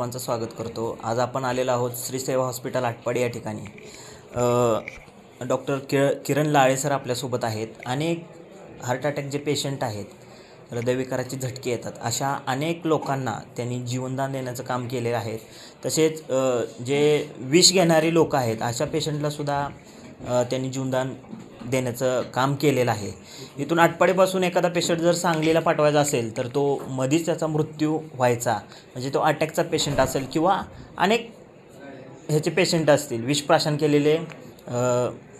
सर्वांचं स्वागत करतो. आज आपण आलेलो आहोत श्रीसेवा हॉस्पिटल आटपाडी या ठिकाणी. डॉक्टर किळ किरण लाळे सर आपल्यासोबत आहेत. अनेक हार्ट अटॅक जे पेशंट आहेत हृदयविकाराचे झटके येतात. अशा अनेक लोकांना त्यांनी जीवनदान देण्याचं काम केलेलं आहे. तसेच जे विष घेणारे लोक आहेत अशा पेशंटलासुद्धा त्यांनी जीवनदान देण्याचं काम केलेलं आहे. इथून आटपाडीपासून एखादा पेशंट जर सांगलीला पाठवायचा असेल तर तो मधीच त्याचा मृत्यू व्हायचा. म्हणजे तो अटॅकचा पेशंट असेल किंवा अनेक ह्याचे पेशंट असतील विषप्राशन केलेले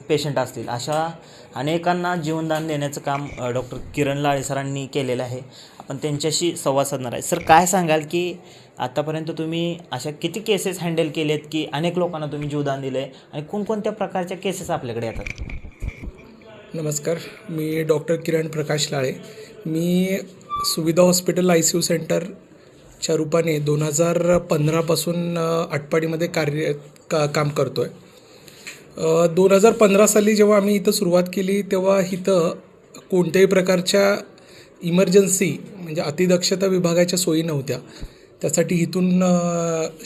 पेशंट असतील. अशा अनेकांना जीवनदान देण्याचं काम डॉक्टर किरण लाळे सरांनी केलेलं आहे. आपण त्यांच्याशी संवाद साधणार आहे. सर काय सांगाल की आत्तापर्यंत तुम्ही अशा किती केसेस हँडल केलेत की अनेक लोकांना तुम्ही जीवदान दिलं आहे आणि कोणकोणत्या प्रकारच्या केसेस आपल्याकडे येतात? नमस्कार मी डॉक्टर किरण प्रकाश लाळे. मी सुविधा हॉस्पिटल आय सी यू सेंटरच्या रूपाने दोन हजार पंधरापासून आटपाडीमध्ये कार्य का काम करतो आहे दोन हजार पंधरा साली जेव्हा आम्ही इथं सुरुवात केली तेव्हा इथं कोणत्याही प्रकारच्या इमर्जन्सी म्हणजे अतिदक्षता विभागाच्या सोयी नव्हत्या. त्यासाठी इथून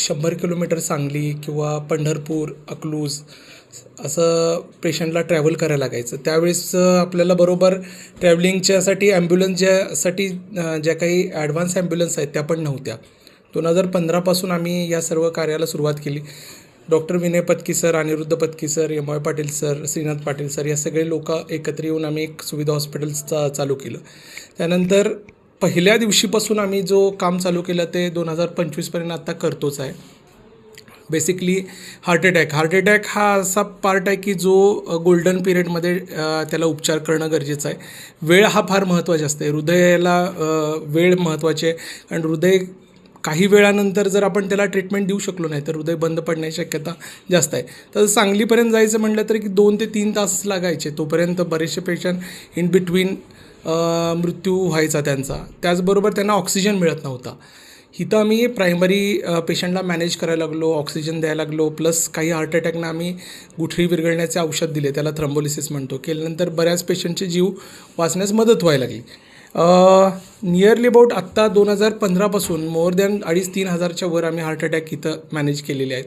शंभर किलोमीटर सांगली किंवा पंढरपूर अकलूज असं पेशंटला ट्रॅव्हल करायला लागायचं. त्यावेळेस आपल्याला बरोबर ट्रॅव्हलिंगच्यासाठी ॲम्ब्युलन्स ज्यासाठी ज्या काही ॲडव्हान्स ॲम्ब्युलन्स आहेत त्या पण नव्हत्या. दोन हजार पंधरापासून आम्ही या सर्व कार्याला सुरुवात केली. Doctor Vinay Patki sir Aniruddha Patki sir M Y Patil sir Shrinath Patil sir या सगळे लोक एकत्र येऊन आम्ही एक सुविधा हॉस्पिटलचा चालू केलं. त्यानंतर पहिल्या दिवशीपासून आम्ही जो काम चालू केलं ते दोन हजार पंचवीसपर्यंत आत्ता करतोच आहे. Basically heart attack heart attack हा असा पार्ट आहे की जो गोल्डन पिरियडमध्ये त्याला उपचार करणं गरजेचं आहे. वेळ हा फार महत्त्वाचा असते. हृदयाला वेळ महत्त्वाची आहे कारण हृदय काही वेळानंतर जर आपण त्याला ट्रीटमेंट देऊ शकलो नाही तर हृदय बंद पडण्याची शक्यता जास्त आहे. तर सांगलीपर्यंत जायचं म्हटलं तर की दोन ते तीन तास लागायचे. तोपर्यंत बरेचसे पेशंट इन बिटवीन मृत्यू व्हायचा त्यांचा. त्याचबरोबर त्यांना ऑक्सिजन मिळत नव्हता. इथं आम्ही प्रायमरी पेशंटला मॅनेज करायला लागलो ऑक्सिजन द्यायला लागलो प्लस काही हार्ट अटॅकनं आम्ही गुठळी विरघळण्याचे औषध दिले त्याला थ्रम्बोलिसिस म्हणतो. केल्यानंतर बऱ्याच पेशंटचे जीव वाचण्यास मदत व्हायला लागली. नियरली अबाउट आत्ता दोन हजार पंधरापासून मोर दॅन अडीच तीन हजारच्या वर आम्ही हार्ट अटॅक इथं मॅनेज केलेले आहेत.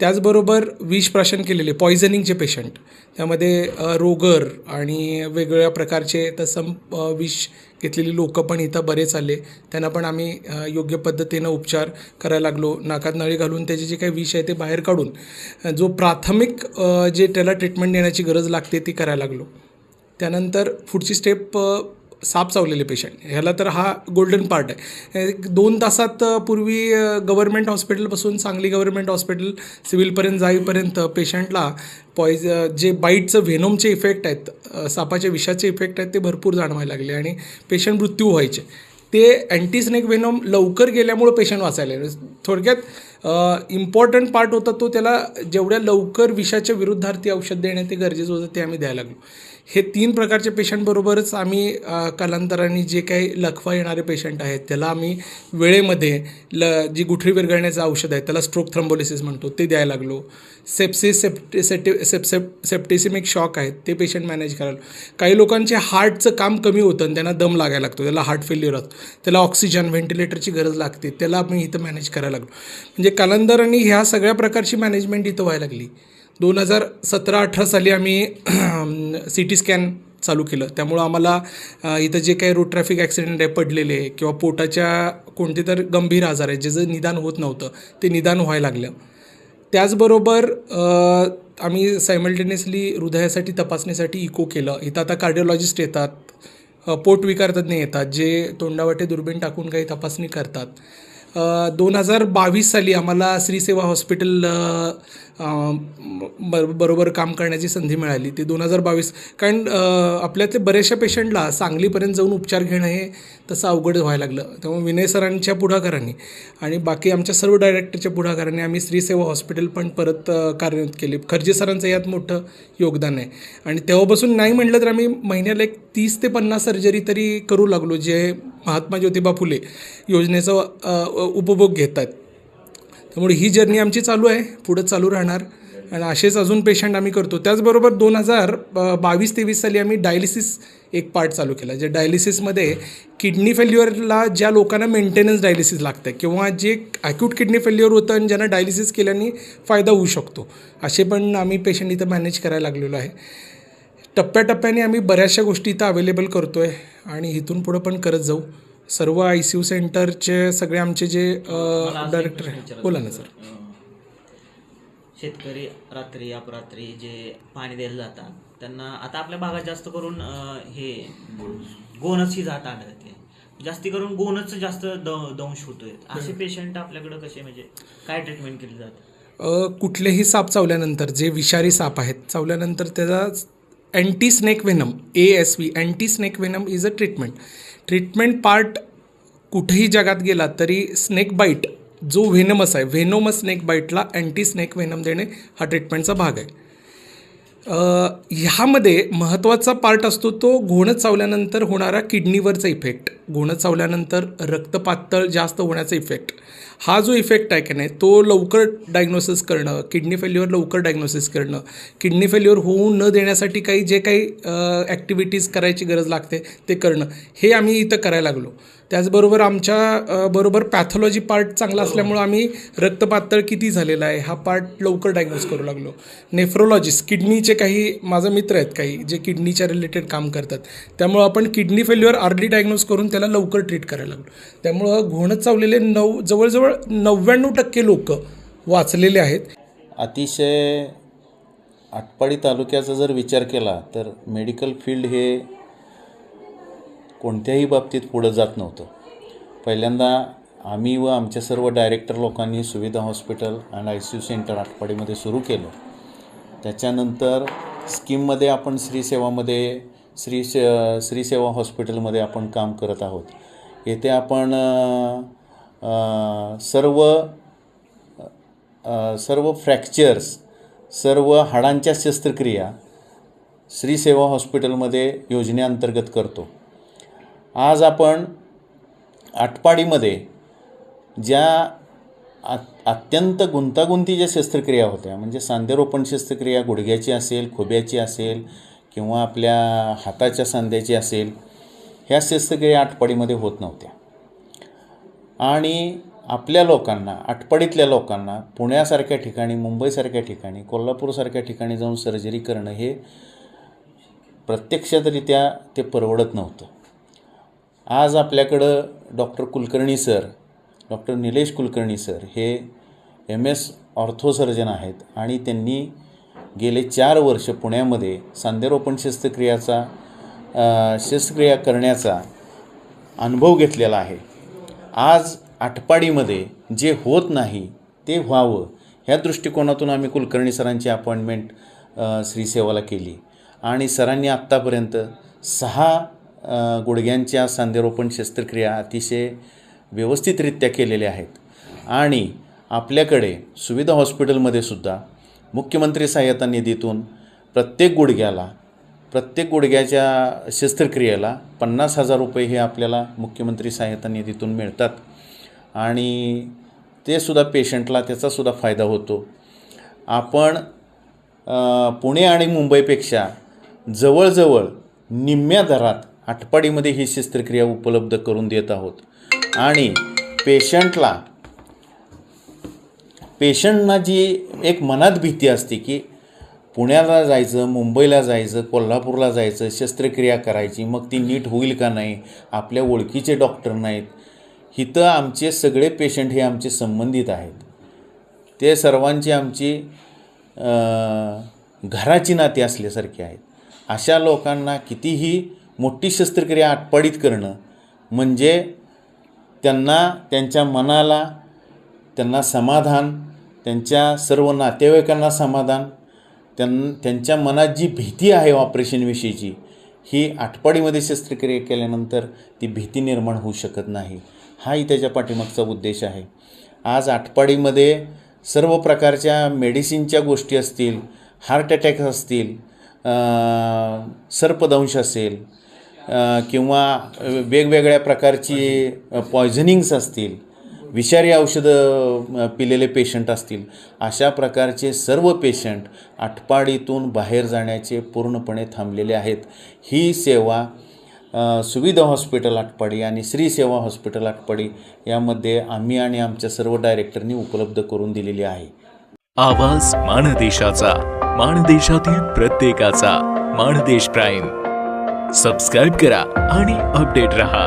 त्याचबरोबर विष प्राशन केलेले पॉयझनिंगचे पेशंट त्यामध्ये रोगर आणि वेगवेगळ्या प्रकारचे तसं विष घेतलेली लोकं पण इथं बरेच आले त्यांना पण आम्ही योग्य पद्धतीनं उपचार करायला लागलो. नाकात नळी घालून त्याचे जे काही विष आहे ते बाहेर काढून जो प्राथमिक जे त्याला ट्रीटमेंट देण्याची गरज लागते ती करायला लागलो. त्यानंतर पुढची स्टेप साप चावलेले पेशंट ह्याला तर हा गोल्डन पार्ट आहे. एक दोन तासात पूर्वी गव्हर्मेंट हॉस्पिटलपासून सांगली गव्हर्मेंट हॉस्पिटल सिव्हिलपर्यंत जाईपर्यंत पेशंटला पॉइज जे बाईटचं व्हेनोमचे इफेक्ट आहेत सापाच्या विषाचे इफेक्ट आहेत ते भरपूर जाणवायला लागले आणि पेशंट मृत्यू व्हायचे. ते अँटीस्नेक व्हेनोम लवकर गेल्यामुळं पेशंट वाचायला थोडक्यात इम्पॉर्टंट पार्ट होता तो त्याला जेवढ्या लवकर विषाच्या विरुद्धार्थी औषध देणे ते गरजेचं होतं ते आम्ही द्यायला लागलो. हे तीन प्रकारचे पेशंटबरोबरच आम्ही कालांतराने जे काही लखवा येणारे पेशंट आहेत त्याला आम्ही वेळेमध्ये ल जी गुठळी विरघळण्याचं औषध आहे त्याला स्ट्रोक थ्रम्बोलिसिस म्हणतो ते द्यायला लागलो. Sepsis septic septic sep sep septicemic shock आहेत ते पेशंट मॅनेज करायला काही लोकांचे हार्टचं काम कमी होतं आणि त्यांना दम लागायला लागतो त्याला हार्ट फेल्युअर असतो त्याला ऑक्सिजन व्हेंटिलेटरची गरज लागते त्याला आम्ही इथं मॅनेज करायला लागलो. म्हणजे कालांतराने ह्या सगळ्या प्रकारची मॅनेजमेंट इथं व्हायला लागली. दोन हजार सतरा अठरा साली आम्ही सी टी स्कॅन चालू केलं. त्यामुळं आम्हाला इथं जे काही रोड ट्रॅफिक ॲक्सिडेंट आहे पडलेले किंवा पोटाच्या कोणते तर गंभीर आजार आहेत ज्याचं निदान होत नव्हतं ते निदान व्हायला लागलं. त्याचबरोबर आम्ही सायमल्टेनियसली हृदयासाठी तपासणीसाठी इको केलं. इथं आता कार्डिओलॉजिस्ट येतात पोटविकार तज्ज्ञ येतात जे तोंडावाटे दुर्बीण टाकून काही तपासणी करतात. दोन हजार बावीस साली आम्हाला श्रीसेवा हॉस्पिटल बर बरोबर काम करण्याची संधी मिळाली. ती दोन हजार बावीस कारण आपल्यातले बऱ्याचशा पेशंटला सांगलीपर्यंत जाऊन उपचार घेणं हे तसं अवघड व्हायला लागलं. त्यामुळे विनय सरांच्या पुढाकारांनी आणि बाकी आमच्या सर्व डायरेक्टरच्या पुढाकारांनी आम्ही श्रीसेवा हॉस्पिटल पण परत कार्यान्वित केले. खर्जे सरांचं यात मोठं योगदान आहे. आणि तेव्हापासून नाही म्हटलं तर आम्ही महिन्याला एक तीस ते पन्नास सर्जरी तरी करू लागलो जे महात्मा ज्योतिबा फुले योजनेचा उपभोग घेत आहेत त्यामुळे ही जर्नी आमची चालू आहे पुढं चालू राहणार. आणि असेच अजून पेशंट आम्ही करतो. त्याचबरोबर दोन हजार बावीस तेवीस साली आम्ही डायलिसिस एक पार्ट चालू केला जे डायलिसिसमध्ये किडनी फेल्युअरला ज्या लोकांना मेंटेनन्स डायलिसिस लागतं किंवा जे ॲक्यूट किडनी फेल्युअर होतं आणि ज्यांना डायलिसिस केल्याने फायदा होऊ शकतो. असे पण आम्ही पेशंट इथं मॅनेज करायला लागलेलो आहे. टप्प्याटप्प्याने आम्ही बऱ्याचशा गोष्टी इथं अवेलेबल करतो आहे आणि इथून पुढं पण करत जाऊ. सर्व आय सी यू सेंटरचे सगळे आमचे जे डायरेक्टर आहे. बोला ना सर शेतकरी रात्री अपरात्री जे पाणी द्यायला जातात त्यांना आता आपल्या भागात जास्त करून अं, हे गोनच ही जात आढळते. जास्ती करून गोनच जास्त द- दंश होतोय. असे पेशंट आपल्याकडे कसे म्हणजे काय ट्रीटमेंट केली जाते? अ, कुठलेही साप चावल्यानंतर जे विषारी साप आहेत चावल्यानंतर त्याचा anti snake venom A S V anti snake venom is a treatment treatment part कुठेही जगात गेला तरी स्नेक बाईट जो व्हेनमस आहे व्हेनोम स्नेक बाईटला अँटी स्नेक व्हेनम देणे हा ट्रीटमेंटचा भाग आहे. ह्यामध्ये महत्त्वाचा पार्ट असतो तो घोणं चावल्यानंतर होणारा किडनीवरचा इफेक्ट घोणं चावल्यानंतर रक्त पातळ जास्त होण्याचा इफेक्ट हा जो इफेक्ट आहे की नाही तो लवकर डायग्नोसिस करणं किडनी फेल्युअर लवकर डायग्नोसिस करणं किडनी फेल्युअर होऊ न देण्यासाठी काही जे काही ॲक्टिव्हिटीज करायची गरज लागते ते करणं हे आम्ही इथं करायला लागलो. त्याचबरोबर आमच्या बरोबर पॅथॉलॉजी पार्ट चांगला असल्यामुळं आम्ही रक्तपातळ किती झालेला आहे हा पार्ट लवकर डायग्नोज करू लागलो. नेफ्रोलॉजिस्ट किडनीचे काही माझा मित्र आहेत काही जे किडनीच्या रिलेटेड काम करतात. त्यामुळं आपण किडनी फेल्युअर अर्ली डायग्नोज करून त्याला लवकर ट्रीट करायला लागलो. त्यामुळं घोणं चावलेले नऊ जवळजवळ नव्याण्णव टक्के लोक वाचलेले आहेत. अतिशय आटपाडी तालुक्याचा जर विचार केला तर मेडिकल फील्ड हे कोणत्याही बाबतीत पुढं जात नव्हतं. पहिल्यांदा आम्ही व आमच्या सर्व डायरेक्टर लोकांनी सुविधा hospital and I C U centre आटपाडीमध्ये सुरू केलं. त्याच्यानंतर स्कीममध्ये आपण श्रीसेवामध्ये श्री से श्रीसेवा हॉस्पिटलमध्ये आपण काम करत आहोत. येथे आपण सर्व सर्व फ्रॅक्चर्स सर्व हाडांच्या शस्त्रक्रिया श्री सेवा हॉस्पिटलमध्ये योजनेअंतर्गत करतो. आज आपण आटपाडीमध्ये ज्या आ अत्यंत गुंतागुंतीच्या शस्त्रक्रिया होत्या म्हणजे सांधेरोपण शस्त्रक्रिया गुडघ्याची असेल खोब्याची असेल किंवा आपल्या हाताच्या सांध्याची असेल ह्या शस्त्रक्रिया आटपाडीमध्ये होत नव्हत्या. आणि आपल्या लोकांना आटपाडीतल्या लोकांना पुण्यासारख्या ठिकाणी मुंबईसारख्या ठिकाणी कोल्हापूरसारख्या ठिकाणी जाऊन सर्जरी करणं हे प्रत्यक्षरित्या ते परवडत नव्हतं. आज आपल्याकडं doctor Kulkarni sir doctor Nilesh Kulkarni sir हे एम एस ऑर्थोसर्जन आहेत आणि त्यांनी गेले चार वर्ष पुण्यामध्ये सांधेरोपण शस्त्रक्रियाचा शस्त्रक्रिया करण्याचा अनुभव घेतलेला आहे. आज आटपाडीमध्ये जे होत नाही ते व्हावं ह्या दृष्टिकोनातून आम्ही कुलकर्णी सरांची अपॉइंटमेंट श्रीसेवाला केली. आणि सरांनी आत्तापर्यंत सहा गुडघ्यांच्या सांधेरोपण शस्त्रक्रिया अतिशय व्यवस्थितरित्या केलेल्या आहेत. आणि आपल्याकडे सुविधा हॉस्पिटलमध्ये सुद्धा मुख्यमंत्री सहाय्यता निधीतून प्रत्येक गुडघ्याला प्रत्येक गुडघ्याच्या शस्त्रक्रियेला पन्नास हजार रुपये हे आपल्याला मुख्यमंत्री सहाय्यता निधीतून मिळतात. आणि ते सुद्धा पेशंटला त्याचासुद्धा फायदा होतो. आपण पुणे आणि मुंबईपेक्षा जवळजवळ निम्म्या दरात आटपाडीमध्ये ही शस्त्रक्रिया उपलब्ध करून देत आहोत. आणि पेशंटला पेशंटना जी एक मनात भीती असते की पुण्याला जायचं मुंबईला जायचं कोल्हापूरला जायचं शस्त्रक्रिया करायची मग ती नीट होईल का नाही आपल्या ओळखीचे डॉक्टर नाहीत इथं आमचे सगळे पेशंट हे आमचे संबंधित आहेत. ते सर्वांची आमची घराची नाती असल्यासारखी आहेत. अशा लोकांना कितीही मोठी शस्त्रक्रिया आटपाडीत करणं म्हणजे त्यांना त्यांच्या मनाला त्यांना समाधान त्यांच्या सर्व नातेवाईकांना समाधान त्यां त्यांच्या मनात जी भीती आहे ऑपरेशनविषयीची ही आटपाडीमध्ये शस्त्रक्रिया केल्यानंतर ती भीती निर्माण होऊ शकत नाही. हाही त्याच्या पाठीमागचा उद्देश आहे. आज आटपाडीमध्ये सर्व प्रकारच्या मेडिसिनच्या गोष्टी असतील हार्ट अटॅक असतील सर्पदंश असेल किंवा वेगवेगळ्या प्रकारची पॉयझनिंग्स असतील विषारी औषधं पिलेले पेशंट असतील अशा प्रकारचे सर्व पेशंट आटपाडीतून बाहेर जाण्याचे पूर्णपणे थांबलेले आहेत. ही सेवा सुविधा हॉस्पिटल आटपाडी आणि श्री सेवा हॉस्पिटल आटपाडी यामध्ये आम्ही आणि आमच्या सर्व डायरेक्टरनी उपलब्ध करून दिलेली आहे. आवाज माणदेशाचा माणदेशातील प्रत्येकाचा माणदेश प्राईम. सबस्क्राईब करा आणि अपडेट रहा.